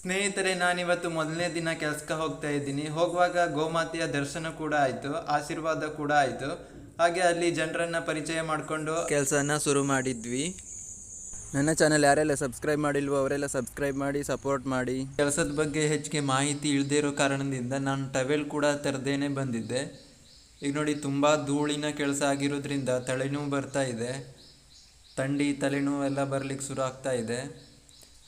ಸ್ನೇಹಿತರೆ ನಾನಿವತ್ತು ಮೊದಲನೇ ದಿನ ಕೆಲಸಕ್ಕೆ ಹೋಗ್ತಾ ಇದ್ದೀನಿ. ಹೋಗುವಾಗ ಗೋಮಾತೆಯ ದರ್ಶನ ಕೂಡ ಆಯಿತು ಆಶೀರ್ವಾದ ಕೂಡ ಆಯಿತು. ಹಾಗೆ ಅಲ್ಲಿ ಜನರನ್ನ ಪರಿಚಯ ಮಾಡಿಕೊಂಡು ಕೆಲಸನ ಶುರು ಮಾಡಿದ್ವಿ. ನನ್ನ ಚಾನಲ್ ಯಾರೆಲ್ಲ ಸಬ್ಸ್ಕ್ರೈಬ್ ಮಾಡಿಲ್ವೋ ಅವರೆಲ್ಲ ಸಬ್ಸ್ಕ್ರೈಬ್ ಮಾಡಿ ಸಪೋರ್ಟ್ ಮಾಡಿ. ಕೆಲಸದ ಬಗ್ಗೆ ಹೆಚ್ಚಿಗೆ ಮಾಹಿತಿ ಇಲ್ಲದೇ ಇರೋ ಕಾರಣದಿಂದ ನಾನು ಟವೆಲ್ ಕೂಡ ತರದೇನೆ ಬಂದಿದ್ದೆ. ಈಗ ನೋಡಿ ತುಂಬ ಧೂಳಿನ ಕೆಲಸ ಆಗಿರೋದ್ರಿಂದ ತಲೆನೋವು ಬರ್ತಾ ಇದೆ. ಥಂಡಿ ತಲೆನೋವು ಎಲ್ಲ ಬರ್ಲಿಕ್ಕೆ ಶುರು ಆಗ್ತಾ ಇದೆ.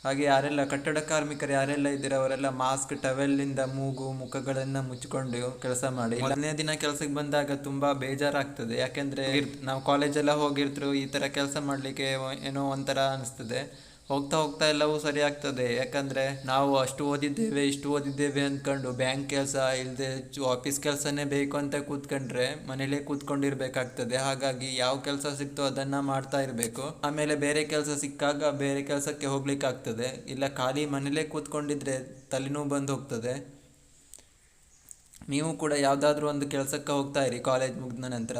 ಹಾಗೆ ಯಾರೆಲ್ಲ ಕಟ್ಟಡ ಕಾರ್ಮಿಕರು, ಯಾರೆಲ್ಲ ಇದ್ದೀರ ಅವರೆಲ್ಲ ಮಾಸ್ಕ್ ಟವೆಲ್ನಿಂದ ಮೂಗು, ಮುಖಗಳನ್ನು ಮುಚ್ಚಿಕೊಂಡು ಕೆಲಸ ಮಾಡಿ. ಮೊದಲನೇ ದಿನ ಕೆಲಸಕ್ಕೆ ಬಂದಾಗ ತುಂಬಾ ಬೇಜಾರಾಗ್ತದೆ. ಯಾಕೆಂದ್ರೆ ನಾವು ಕಾಲೇಜೆಲ್ಲ ಹೋಗಿರ್ತರು ಈ ತರ ಕೆಲಸ ಮಾಡ್ಲಿಕ್ಕೆ ಏನೋ ಒಂಥರ ಅನಿಸ್ತದೆ. ಹೋಗ್ತಾ ಹೋಗ್ತಾ ಎಲ್ಲವೂ ಸರಿ ಆಗ್ತದೆ. ಯಾಕಂದರೆ ನಾವು ಅಷ್ಟು ಓದಿದ್ದೇವೆ, ಇಷ್ಟು ಓದಿದ್ದೇವೆ ಅಂದ್ಕೊಂಡು ಬ್ಯಾಂಕ್ ಕೆಲಸ ಇಲ್ಲದೆ ಆಫೀಸ್ ಕೆಲಸನೇ ಬೇಕು ಅಂತ ಕೂತ್ಕೊಂಡ್ರೆ ಮನೇಲೇ ಕೂತ್ಕೊಂಡಿರ್ಬೇಕಾಗ್ತದೆ. ಹಾಗಾಗಿ ಯಾವ ಕೆಲಸ ಸಿಕ್ತೋ ಅದನ್ನು ಮಾಡ್ತಾ ಇರಬೇಕು. ಆಮೇಲೆ ಬೇರೆ ಕೆಲಸ ಸಿಕ್ಕಾಗ ಬೇರೆ ಕೆಲಸಕ್ಕೆ ಹೋಗ್ಲಿಕ್ಕೆ ಆಗ್ತದೆ ಇಲ್ಲ ಖಾಲಿ ಮನೇಲೇ ಕೂತ್ಕೊಂಡಿದ್ರೆ ತಲೆನೋವು ಬಂದು ಹೋಗ್ತದೆ. ನೀವು ಕೂಡ ಯಾವುದಾದ್ರೂ ಒಂದು ಕೆಲಸಕ್ಕೆ ಹೋಗ್ತಾ ಇರಿ ಕಾಲೇಜ್ ಮುಗಿದ ನಂತರ.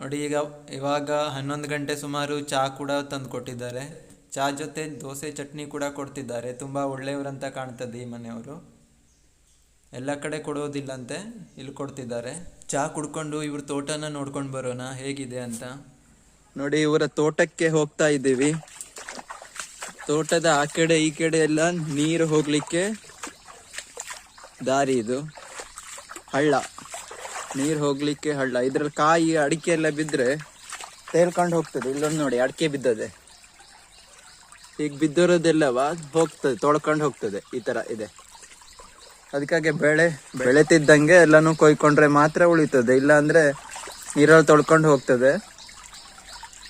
ನೋಡಿ ಈಗ ಇವಾಗ ಹನ್ನೊಂದು ಗಂಟೆ ಸುಮಾರು ಚಹಾ ಕೂಡ ತಂದು ಕೊಟ್ಟಿದ್ದಾರೆ. ಚಹಾ ಜೊತೆ ದೋಸೆ, ಚಟ್ನಿ ಕೂಡ ಕೊಡ್ತಿದ್ದಾರೆ. ತುಂಬ ಒಳ್ಳೆಯವರಂತ ಕಾಣ್ತದೆ ಈ ಮನೆಯವರು. ಎಲ್ಲ ಕಡೆ ಕೊಡೋದಿಲ್ಲಂತೆ, ಇಲ್ಲಿ ಕೊಡ್ತಿದ್ದಾರೆ. ಚಾ ಕುಡ್ಕೊಂಡು ಇವ್ರ ತೋಟನ ನೋಡ್ಕೊಂಡು ಬರೋಣ, ಹೇಗಿದೆ ಅಂತ. ನೋಡಿ, ಇವರ ತೋಟಕ್ಕೆ ಹೋಗ್ತಾ ಇದ್ದೀವಿ. ತೋಟದ ಆ ಕಡೆ ಈ ಕಡೆ ಎಲ್ಲ ನೀರು ಹೋಗ್ಲಿಕ್ಕೆ ದಾರಿ ಇದು. ಹಳ್ಳ. ನೀರು ಹೋಗ್ಲಿಕ್ಕೆ ಹಳ್ಳ. ಇದ್ರಲ್ಲಿ ಕಾಯಿ ಅಡಿಕೆ ಎಲ್ಲ ಬಿದ್ದರೆ ತೇಲ್ಕೊಂಡು ಹೋಗ್ತದೆ. ಇಲ್ಲೊಂದು ನೋಡಿ, ಅಡಿಕೆ ಬಿದ್ದದೆ. ಈಗ ಬಿದ್ದಿರೋದೆಲ್ಲವ ಹೋಗ್ತದೆ ತೊಳ್ಕೊಂಡು ಹೋಗ್ತದೆ ಈ ತರ ಇದೆ. ಅದಕ್ಕಾಗಿ ಬೆಳೆ ಬೆಳೆತಿದ್ದಂಗೆ ಎಲ್ಲಾನು ಕೊಯ್ಕೊಂಡ್ರೆ ಮಾತ್ರ ಉಳಿತದೆ. ಇಲ್ಲ ಅಂದ್ರೆ ನೀರಲ್ಲಿ ತೊಳ್ಕೊಂಡು ಹೋಗ್ತದೆ.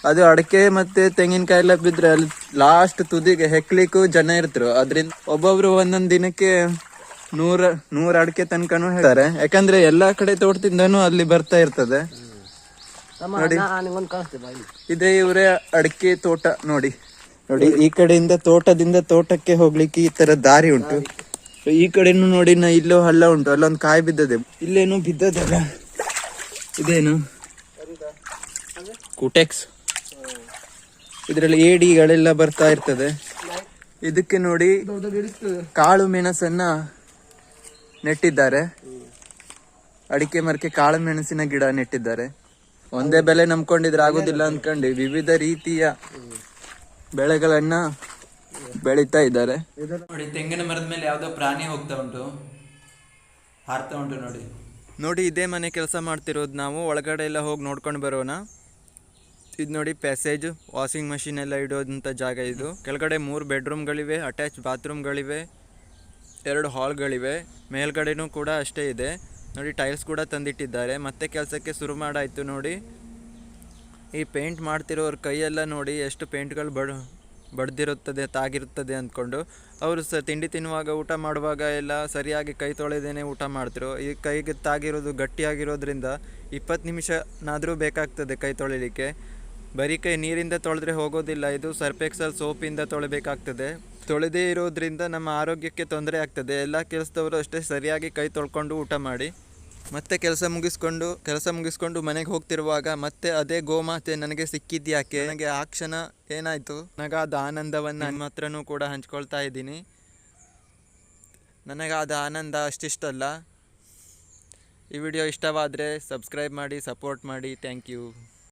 ಅದು ಅಡಿಕೆ ಮತ್ತೆ ತೆಂಗಿನಕಾಯಿ ಎಲ್ಲ ಬಿದ್ರೆ ಅಲ್ಲಿ ಲಾಸ್ಟ್ ತುದಿಗೆ ಹೆಕ್ಲಿಕ್ಕೂ ಜನ ಇರ್ತರು. ಅದರಿಂದ ಒಬ್ಬೊಬ್ರು ಒಂದೊಂದ್ ದಿನಕ್ಕೆ ನೂರ ನೂರ ಅಡಿಕೆ ತನಕನೂ ಹೇಳ್ತಾರೆ. ಯಾಕಂದ್ರೆ ಎಲ್ಲಾ ಕಡೆ ತೋಟದಿಂದನೂ ಅಲ್ಲಿ ಬರ್ತಾ ಇರ್ತದೆ. ನೋಡಿ. ಇದೇ ಇವರೇ ಅಡಿಕೆ ತೋಟ ನೋಡಿ. ನೋಡಿ. ಈ ಕಡೆಯಿಂದ ತೋಟದಿಂದ ತೋಟಕ್ಕೆ ಹೋಗ್ಲಿಕ್ಕೆ ಈ ತರ ದಾರಿ ಉಂಟು. ಈ ಕಡೆನು ನೋಡಿ, ನಾ ಇಲ್ಲೋ ಹಳ್ಳ ಉಂಟು. ಅಲ್ಲೊಂದು ಕಾಯಿ ಬಿದ್ದದೆ. ಇಲ್ಲೇನು ಬಿದ್ದದಲ್ಲ ಇದೇನು? ಕುಟೆಕ್ಸ್ ಇದರಲ್ಲಿ ಏಡಿಗಳೆಲ್ಲ ಬರ್ತಾ ಇರ್ತದೆ. ಇದಕ್ಕೆ ನೋಡಿ ಕಾಳು ಮೆಣಸನ್ನ ನೆಟ್ಟಿದ್ದಾರೆ. ಅಡಿಕೆ ಮರಕ್ಕೆ ಕಾಳು ಮೆಣಸಿನ ಗಿಡ ನೆಟ್ಟಿದ್ದಾರೆ. ಒಂದೇ ಬೆಲೆ ನಂಬ್ಕೊಂಡಿದ್ರೆ ಆಗೋದಿಲ್ಲ ಅನ್ಕೊಂಡು. ವಿವಿಧ ರೀತಿಯ ಬೆಳೆಗಳನ್ನ ಬೆಳೀತಾ ಇದ್ದಾರೆ. ನೋಡಿ ತೆಂಗಿನ ಮರದ ಮೇಲೆ ಯಾವ್ದೋ ಪ್ರಾಣಿ ಹೋಗ್ತಾ ಉಂಟು. ಹಾರ್ತಾ ಉಂಟು ನೋಡಿ. ನೋಡಿ ಇದೇ ಮನೆ ಕೆಲಸ ಮಾಡ್ತಿರೋದು ನಾವು. ಒಳಗಡೆ ಎಲ್ಲ ಹೋಗಿ ನೋಡ್ಕೊಂಡು ಬರೋಣ. ಇದು ನೋಡಿ ಪ್ಯಾಸೇಜ್ ವಾಷಿಂಗ್ ಮಷಿನ್ ಎಲ್ಲ ಇಡೋದಂಥ ಜಾಗ ಇದು. ಕೆಳಗಡೆ ಮೂರು ಬೆಡ್ರೂಮ್ಗಳಿವೆ ಅಟ್ಯಾಚ್ ಬಾತ್ರೂಮ್ಗಳಿವೆ ಎರಡು ಹಾಲ್ಗಳಿವೆ ಮೇಲ್ಗಡೆನೂ ಕೂಡ ಅಷ್ಟೇ ಇದೆ. ನೋಡಿ ಟೈಲ್ಸ್ ಕೂಡ ತಂದಿಟ್ಟಿದ್ದಾರೆ. ಮತ್ತೆ ಕೆಲಸಕ್ಕೆ ಶುರು ಮಾಡಾಯಿತು ನೋಡಿ. ಈ ಪೇಂಟ್ ಮಾಡ್ತಿರೋರ ಕೈಯೆಲ್ಲ ನೋಡಿ ಎಷ್ಟು ಪೇಂಟ್ಗಳು ಬಡ, ಬಡ್ದಿರುತ್ತದೆ, ತಾಗಿರುತ್ತದೆ ಅಂದ್ಕೊಂಡು ಅವರು ಸ ತಿಂಡಿ ತಿನ್ನುವಾಗ ಊಟ ಮಾಡುವಾಗ ಎಲ್ಲ ಸರಿಯಾಗಿ ಕೈ ತೊಳೆದೇನೆ ಊಟ ಮಾಡ್ತಿರೋ, ಈ ಕೈಗೆ ತಾಗಿರೋದು ಗಟ್ಟಿಯಾಗಿರೋದ್ರಿಂದ ಇಪ್ಪತ್ತು ನಿಮಿಷನಾದರೂ ಬೇಕಾಗ್ತದೆ ಕೈ ತೊಳಿಲಿಕ್ಕೆ. ಬರೀ ಕೈ ನೀರಿಂದ ತೊಳೆದ್ರೆ ಹೋಗೋದಿಲ್ಲ, ಇದು ಸರ್ಪೆಕ್ಸಲ್ ಸೋಪಿಂದ ತೊಳಿಬೇಕಾಗ್ತದೆ. ತೊಳೆದೇ ಇರೋದ್ರಿಂದ ನಮ್ಮ ಆರೋಗ್ಯಕ್ಕೆ ತೊಂದರೆ ಆಗ್ತದೆ. ಎಲ್ಲ ಕೆಲಸದವರು ಅಷ್ಟೇ ಸರಿಯಾಗಿ ಕೈ ತೊಳ್ಕೊಂಡು ಊಟ ಮಾಡಿ. ಮತ್ತೆ ಕೆಲಸ ಮುಗಿಸ್ಕೊಂಡು ಕೆಲಸ ಮುಗಿಸ್ಕೊಂಡು ಮನೆಗೆ ಹೋಗ್ತಿರುವಾಗ ಮತ್ತೆ ಅದೇ ಗೋಮಾತೆ ನನಗೆ ಸಿಕ್ಕಿದ್ಯಾಕೆ? ನನಗೆ ಆ ಕ್ಷಣ ಏನಾಯ್ತು? ನನಗಾದ ಆನಂದವನ್ನು ನಿಮ್ಮ ಹತ್ರನೂ ಕೂಡ ಹಂಚ್ಕೊಳ್ತಾ ಇದ್ದೀನಿ. ನನಗಾದ ಆನಂದ ಅಷ್ಟಿಷ್ಟಲ್ಲ. ಈ ವಿಡಿಯೋ ಇಷ್ಟವಾದರೆ ಸಬ್ಸ್ಕ್ರೈಬ್ ಮಾಡಿ, ಸಪೋರ್ಟ್ ಮಾಡಿ. Thank you.